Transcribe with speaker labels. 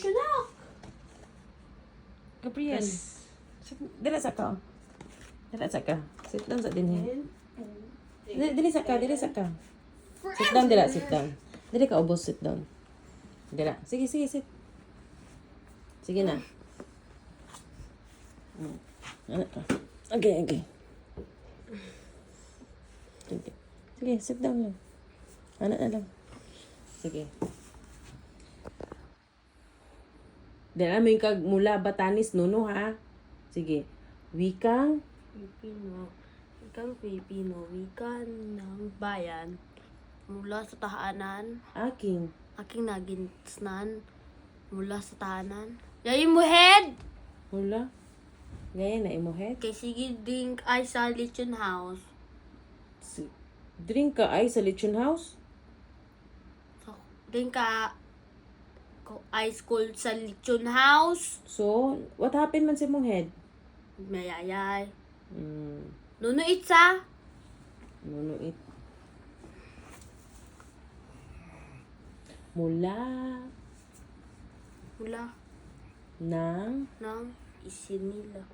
Speaker 1: siya na.
Speaker 2: Gabriel. Sit- Dila sa ka. Dila sa ka. Sit down sa dinhi. Dili sa ka, dili sa ka. Sit down dila, sit down. Dili ka ubos, sit down. Dila. Sige, sige, sit. Sige na. Mm. Ano ka? Okay, okay. Sige. Sige, sit down lang. Ano na lang. Sige. Dala mo yung kag mula Batanis, Nuno, ha? Sige. Wikang
Speaker 1: Pilipino. Wikang Pilipino. Wika ng bayan. Mula sa tahanan.
Speaker 2: aking.
Speaker 1: Aking naginsnan. Mula sa tahanan. Yayin mo head!
Speaker 2: Mula. Ngayon na imuhet.
Speaker 1: Kay sige drink ay sa lechon house.
Speaker 2: Si- Drink ka ay sa lechon house?
Speaker 1: So, drink ka high school sa lechon house.
Speaker 2: So, what happened man sa imong head?
Speaker 1: Mayayay.
Speaker 2: Mm,
Speaker 1: Nuno itsa.
Speaker 2: nuno it. Mula
Speaker 1: Mula
Speaker 2: ng
Speaker 1: ng isinila.